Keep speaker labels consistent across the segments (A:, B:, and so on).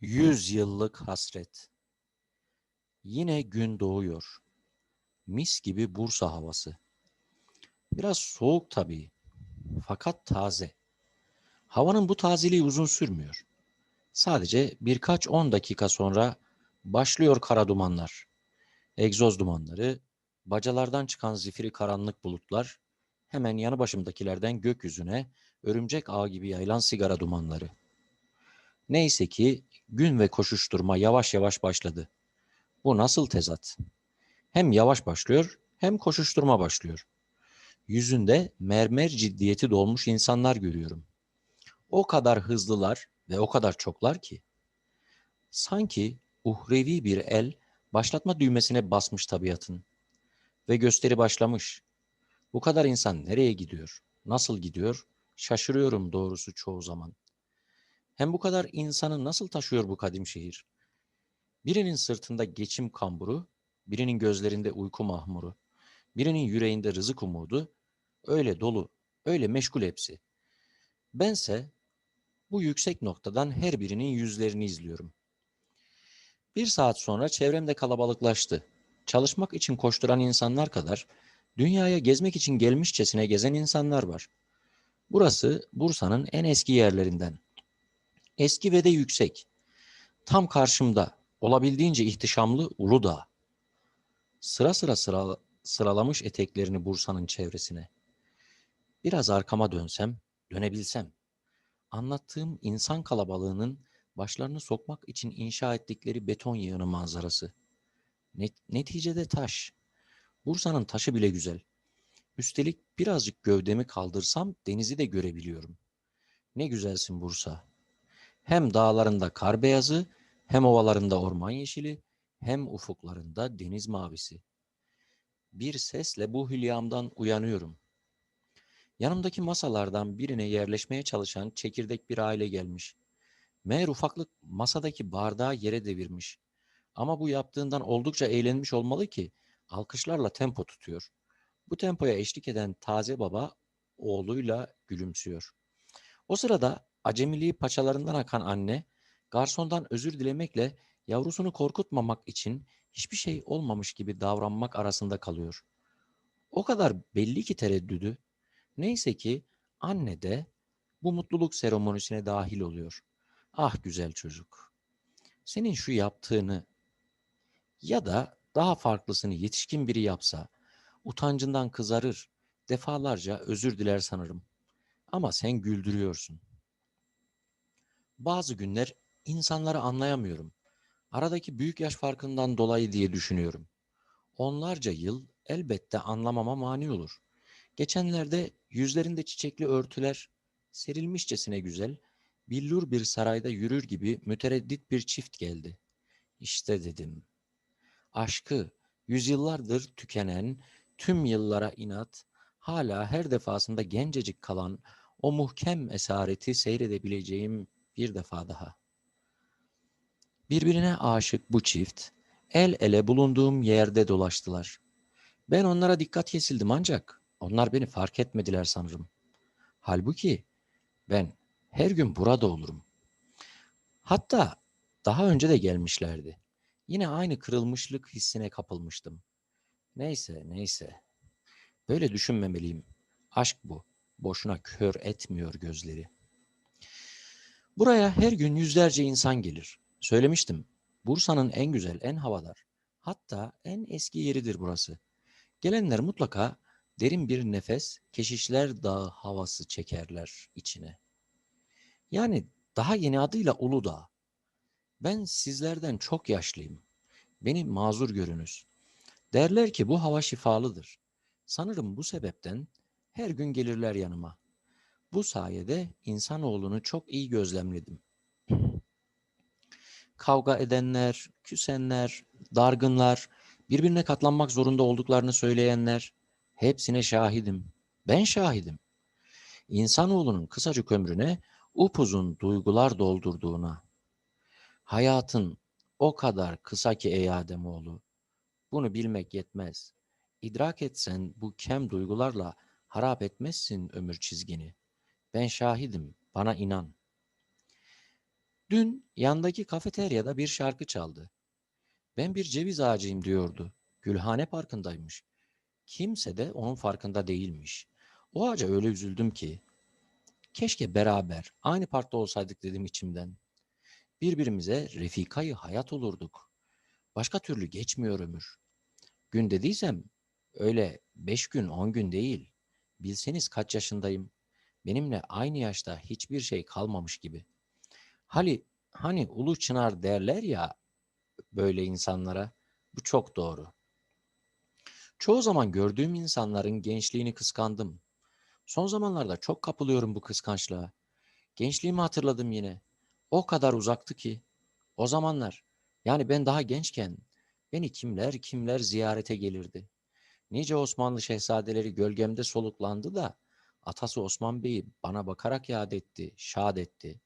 A: Yüz yıllık hasret. Yine gün doğuyor. Mis gibi Bursa havası. Biraz soğuk tabii. Fakat taze. Havanın bu tazeliği uzun sürmüyor. Sadece birkaç on dakika sonra başlıyor kara dumanlar. Egzoz dumanları, bacalardan çıkan zifiri karanlık bulutlar, hemen yanı başımdakilerden gökyüzüne örümcek ağı gibi yayılan sigara dumanları. Neyse ki gün ve koşuşturma yavaş yavaş başladı. Bu nasıl tezat? Hem yavaş başlıyor hem koşuşturma başlıyor. Yüzünde mermer ciddiyeti dolmuş insanlar görüyorum. O kadar hızlılar ve o kadar çoklar ki. Sanki uhrevi bir el başlatma düğmesine basmış tabiatın. Ve gösteri başlamış. Bu kadar insan nereye gidiyor? Nasıl gidiyor? Şaşırıyorum doğrusu çoğu zaman. Hem bu kadar insanı nasıl taşıyor bu kadim şehir? Birinin sırtında geçim kamburu, birinin gözlerinde uyku mahmuru, birinin yüreğinde rızık umudu, öyle dolu, öyle meşgul hepsi. Bense bu yüksek noktadan her birinin yüzlerini izliyorum. Bir saat sonra çevremde kalabalıklaştı. Çalışmak için koşturan insanlar kadar dünyaya gezmek için gelmişçesine gezen insanlar var. Burası Bursa'nın en eski yerlerinden. Eski ve de yüksek. Tam karşımda olabildiğince ihtişamlı Uludağ. Sıra sıra sıra sıralamış eteklerini Bursa'nın çevresine. Biraz arkama dönsem, dönebilsem. Anlattığım insan kalabalığının başlarını sokmak için inşa ettikleri beton yığını manzarası. Net, neticede taş. Bursa'nın taşı bile güzel. Üstelik birazcık gövdemi kaldırsam denizi de görebiliyorum. Ne güzelsin Bursa. Hem dağlarında kar beyazı, hem ovalarında orman yeşili, hem ufuklarında deniz mavisi. Bir sesle bu hülyamdan uyanıyorum. Yanımdaki masalardan birine yerleşmeye çalışan çekirdek bir aile gelmiş. Meğer ufaklık masadaki bardağı yere devirmiş. Ama bu yaptığından oldukça eğlenmiş olmalı ki alkışlarla tempo tutuyor. Bu tempoya eşlik eden taze baba oğluyla gülümsüyor. O sırada acemiliği paçalarından akan anne garsondan özür dilemekle yavrusunu korkutmamak için hiçbir şey olmamış gibi davranmak arasında kalıyor. O kadar belli ki tereddüdü. Neyse ki anne de bu mutluluk seremonisine dahil oluyor. Ah güzel çocuk. Senin şu yaptığını ya da daha farklısını yetişkin biri yapsa utancından kızarır, defalarca özür diler sanırım. Ama sen güldürüyorsun. Bazı günler insanları anlayamıyorum. Aradaki büyük yaş farkından dolayı diye düşünüyorum. Onlarca yıl elbette anlamama mani olur. Geçenlerde yüzlerinde çiçekli örtüler, serilmişçesine güzel, billur bir sarayda yürür gibi mütereddit bir çift geldi. İşte dedim. Aşkı yüzyıllardır tükenen, tüm yıllara inat, hala her defasında gencecik kalan o muhkem esareti seyredebileceğim bir defa daha. Birbirine aşık bu çift, el ele bulunduğum yerde dolaştılar. Ben onlara dikkat kesildim ancak onlar beni fark etmediler sanırım. Halbuki ben her gün burada olurum. Hatta daha önce de gelmişlerdi. Yine aynı kırılmışlık hissine kapılmıştım. Neyse, neyse. Böyle düşünmemeliyim. Aşk bu. Boşuna kör etmiyor gözleri. Buraya her gün yüzlerce insan gelir. Söylemiştim. Bursa'nın en güzel, en havadar, hatta en eski yeridir burası. Gelenler mutlaka derin bir nefes, Keşişler Dağı havası çekerler içine. Yani daha yeni adıyla Uludağ. Ben sizlerden çok yaşlıyım. Beni mazur görünüz. Derler ki bu hava şifalıdır. Sanırım bu sebepten her gün gelirler yanıma. Bu sayede insanoğlunu çok iyi gözlemledim. Kavga edenler, küsenler, dargınlar, birbirine katlanmak zorunda olduklarını söyleyenler, hepsine şahidim. Ben şahidim. İnsanoğlunun kısacık ömrüne upuzun duygular doldurduğuna. Hayatın o kadar kısa ki ey Ademoğlu. Bunu bilmek yetmez. İdrak etsen bu kem duygularla harap etmezsin ömür çizgini. Ben şahidim, bana inan. Dün yandaki kafeteryada bir şarkı çaldı. Ben bir ceviz ağacıyım diyordu. Gülhane Parkı'ndaymış. Kimse de onun farkında değilmiş. O ağaca öyle üzüldüm ki. Keşke beraber aynı parkta olsaydık dedim içimden. Birbirimize refikayı hayat olurduk. Başka türlü geçmiyor ömür. Gün dediysem öyle beş gün on gün değil. Bilseniz kaç yaşındayım. Benimle aynı yaşta hiçbir şey kalmamış gibi. Hani, hani ulu çınar derler ya böyle insanlara. Bu çok doğru. Çoğu zaman gördüğüm insanların gençliğini kıskandım. Son zamanlarda çok kapılıyorum bu kıskançlığa. Gençliğimi hatırladım yine. O kadar uzaktı ki. O zamanlar yani ben daha gençken beni kimler kimler ziyarete gelirdi. Nice Osmanlı şehzadeleri gölgemde soluklandı da atası Osman Bey'i bana bakarak yad etti, şad etti.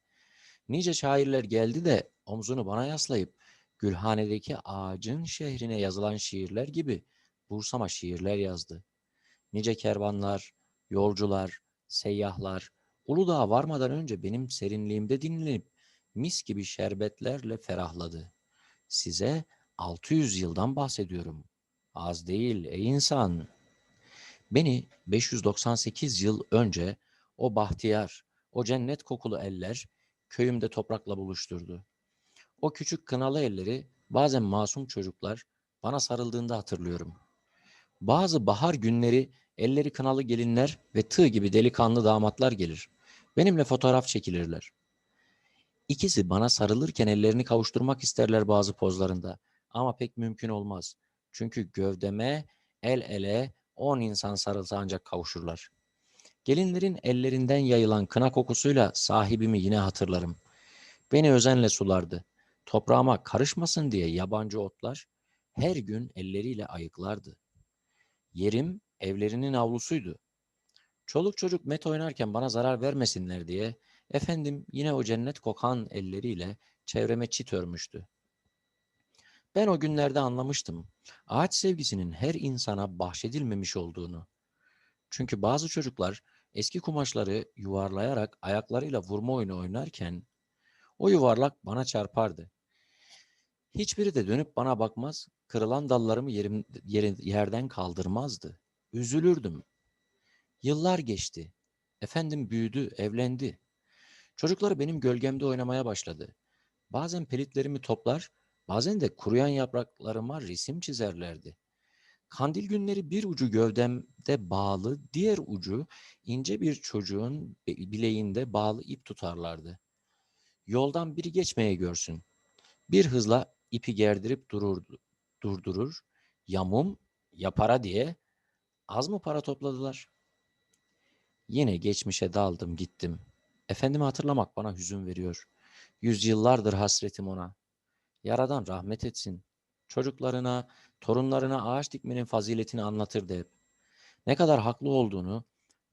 A: Nice şairler geldi de omzunu bana yaslayıp Gülhane'deki ağacın şehrine yazılan şiirler gibi Bursa'ma şiirler yazdı. Nice kervanlar, yolcular, seyyahlar Uludağ'a varmadan önce benim serinliğimde dinlenip mis gibi şerbetlerle ferahladı. Size 600 yıldan bahsediyorum. Az değil ey insan. Beni 598 yıl önce o bahtiyar, o cennet kokulu eller köyümde toprakla buluşturdu. O küçük kınalı elleri bazen masum çocuklar bana sarıldığında hatırlıyorum. Bazı bahar günleri elleri kınalı gelinler ve tığ gibi delikanlı damatlar gelir. Benimle fotoğraf çekilirler. İkisi bana sarılırken ellerini kavuşturmak isterler bazı pozlarında. Ama pek mümkün olmaz. Çünkü gövdeme el ele on insan sarılsa ancak kavuşurlar. Gelinlerin ellerinden yayılan kına kokusuyla sahibimi yine hatırlarım. Beni özenle sulardı. Toprağıma karışmasın diye yabancı otlar her gün elleriyle ayıklardı. Yerim evlerinin avlusuydu. Çoluk çocuk met oynarken bana zarar vermesinler diye efendim yine o cennet kokan elleriyle çevreme çit örmüştü. Ben o günlerde anlamıştım. Ağaç sevgisinin her insana bahşedilmemiş olduğunu. Çünkü bazı çocuklar eski kumaşları yuvarlayarak ayaklarıyla vurma oyunu oynarken o yuvarlak bana çarpardı. Hiçbiri de dönüp bana bakmaz, kırılan dallarımı yerim, yerin, yerden kaldırmazdı. Üzülürdüm. Yıllar geçti. Efendim büyüdü, evlendi. Çocukları benim gölgemde oynamaya başladı. Bazen pelitlerimi toplar, bazen de kuruyan yapraklarıma resim çizerlerdi. Kandil günleri bir ucu gövdemde bağlı, diğer ucu ince bir çocuğun bileğinde bağlı ip tutarlardı. Yoldan biri geçmeye görsün. Bir hızla ipi gerdirip dururdu, durdurur. Yamum, yapara diye az mı para topladılar? Yine geçmişe daldım gittim. Efendimi hatırlamak bana hüzün veriyor. Yüzyıllardır hasretim ona. Yaradan rahmet etsin. Çocuklarına, torunlarına ağaç dikmenin faziletini anlatırdı hep. Ne kadar haklı olduğunu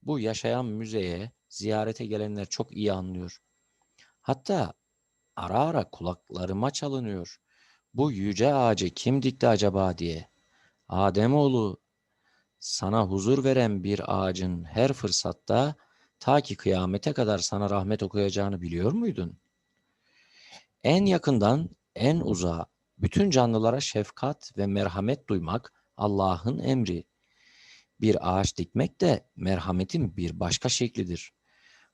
A: bu yaşayan müzeye ziyarete gelenler çok iyi anlıyor. Hatta ara ara kulaklarıma çalınıyor. Bu yüce ağacı kim dikti acaba diye. Ademoğlu sana huzur veren bir ağacın her fırsatta ta ki kıyamete kadar sana rahmet okuyacağını biliyor muydun? En yakından en uzağa bütün canlılara şefkat ve merhamet duymak Allah'ın emri. Bir ağaç dikmek de merhametin bir başka şeklidir.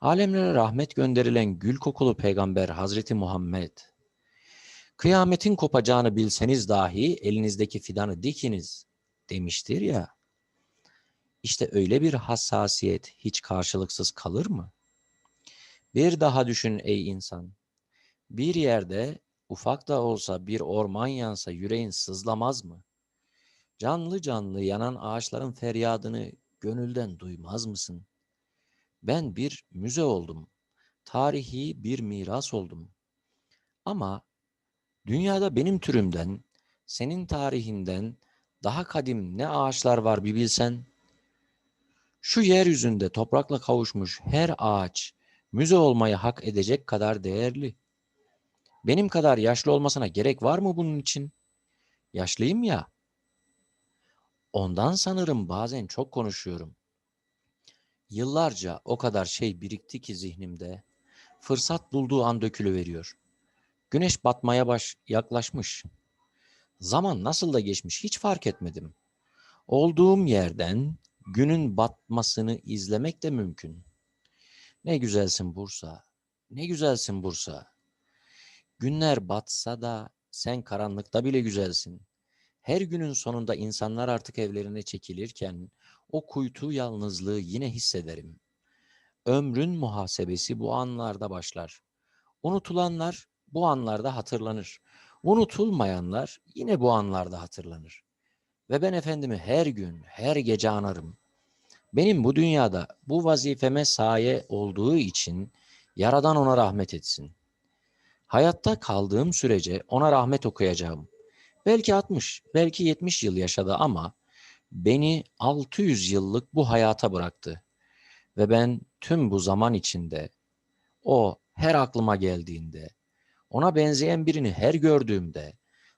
A: Alemlere rahmet gönderilen gül kokulu peygamber Hazreti Muhammed. Kıyametin kopacağını bilseniz dahi elinizdeki fidanı dikiniz demiştir ya. İşte öyle bir hassasiyet hiç karşılıksız kalır mı? Bir daha düşün ey insan. Bir yerde ufak da olsa bir orman yansa yüreğin sızlamaz mı? Canlı canlı yanan ağaçların feryadını gönülden duymaz mısın? Ben bir müze oldum. Tarihi bir miras oldum. Ama dünyada benim türümden, senin tarihinden daha kadim ne ağaçlar var bir bilsen. Şu yeryüzünde toprakla kavuşmuş her ağaç müze olmayı hak edecek kadar değerli. Benim kadar yaşlı olmasına gerek var mı bunun için? Yaşlıyım ya. Ondan sanırım bazen çok konuşuyorum. Yıllarca o kadar şey birikti ki zihnimde. Fırsat bulduğu an dökülü veriyor. Güneş batmaya baş yaklaşmış. Zaman nasıl da geçmiş hiç fark etmedim. Olduğum yerden günün batmasını izlemek de mümkün. Ne güzelsin Bursa, ne güzelsin Bursa. Günler batsa da sen karanlıkta bile güzelsin. Her günün sonunda insanlar artık evlerine çekilirken o kuytu yalnızlığı yine hissederim. Ömrün muhasebesi bu anlarda başlar. Unutulanlar bu anlarda hatırlanır. Unutulmayanlar yine bu anlarda hatırlanır. Ve ben efendimi her gün, her gece anarım. Benim bu dünyada bu vazifeme saye olduğu için Yaradan ona rahmet etsin. Hayatta kaldığım sürece ona rahmet okuyacağım. Belki 60, belki 70 yıl yaşadı ama beni 600 yıllık bu hayata bıraktı. Ve ben tüm bu zaman içinde o her aklıma geldiğinde, ona benzeyen birini her gördüğümde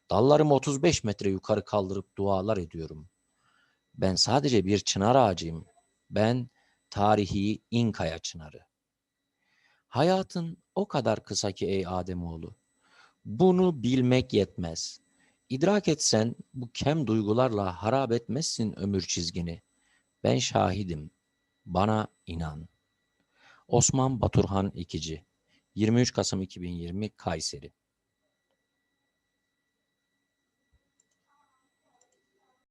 A: dallarımı 35 metre yukarı kaldırıp dualar ediyorum. Ben sadece bir çınar ağacıyım. Ben tarihi İnkaya çınarı. Hayatın o kadar kısa ki ey Ademoğlu. Bunu bilmek yetmez. İdrak etsen bu kem duygularla harap etmezsin ömür çizgini. Ben şahidim. Bana inan. Osman Baturhan İkici 23 Kasım 2020 Kayseri